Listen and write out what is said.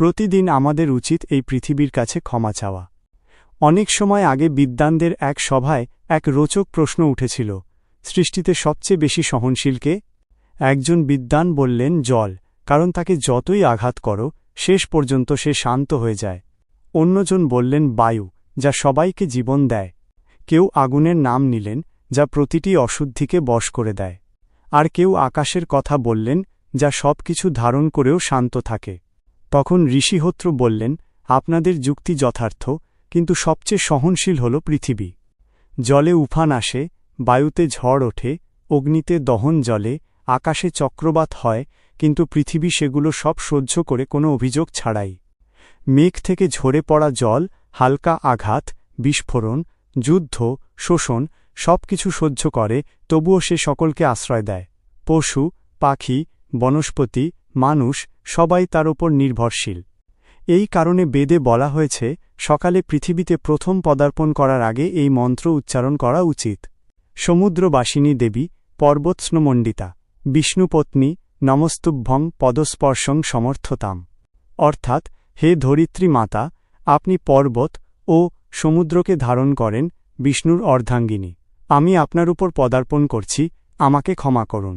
প্রতিদিন আমাদের উচিত এই পৃথিবীর কাছে ক্ষমা চাওয়া। অনেক সময় আগে বিদ্বানদের এক সভায় এক রোচক প্রশ্ন উঠেছিল, সৃষ্টিতে সবচেয়ে বেশি সহনশীলকে একজন বিদ্বান বললেন, জল, কারণ তাকে যতই আঘাত করো, শেষ পর্যন্ত সে শান্ত হয়ে যায়। অন্যজন বললেন, বায়ু, যা সবাইকে জীবন দেয়। কেউ আগুনের নাম নিলেন, যা প্রতিটি অশুদ্ধিকে বশ করে দেয়। আর কেউ আকাশের কথা বললেন, যা সব কিছু ধারণ করেও শান্ত থাকে। তখন ঋষিহোত্র বললেন, আপনাদের যুক্তি যথার্থ, কিন্তু সবচেয়ে সহনশীল হল পৃথিবী। জলে উফান আসে, বায়ুতে ঝড় ওঠে, অগ্নিতে দহন জলে আকাশে চক্রবাত হয়, কিন্তু পৃথিবী সেগুলো সব সহ্য করে কোনো অভিযোগ ছাড়াই। মেঘ থেকে ঝরে পড়া জল, হালকা আঘাত, বিস্ফোরণ, যুদ্ধ, শোষণ সব কিছু সহ্য করে, তবুও সে সকলকে আশ্রয় দেয়। পশু, পাখি, বনস্পতি, মানুষ সবাই তার ওপর নির্ভরশীল। এই কারণে বেদে বলা হয়েছে, সকালে পৃথিবীতে প্রথম পদার্পণ করার আগে এই মন্ত্র উচ্চারণ করা উচিত। সমুদ্রবাসিনী দেবী, পর্বতস্নমণ্ডিতা, বিষ্ণুপত্নী, নমস্তুভ্যং পদস্পর্শং সমর্থতাম। অর্থাৎ, হে ধরিত্রী মাতা, আপনি পর্বত ও সমুদ্রকে ধারণ করেন, বিষ্ণুর অর্ধাঙ্গিনী। আমি আপনার উপর পদার্পণ করছি, আমাকে ক্ষমা করুন।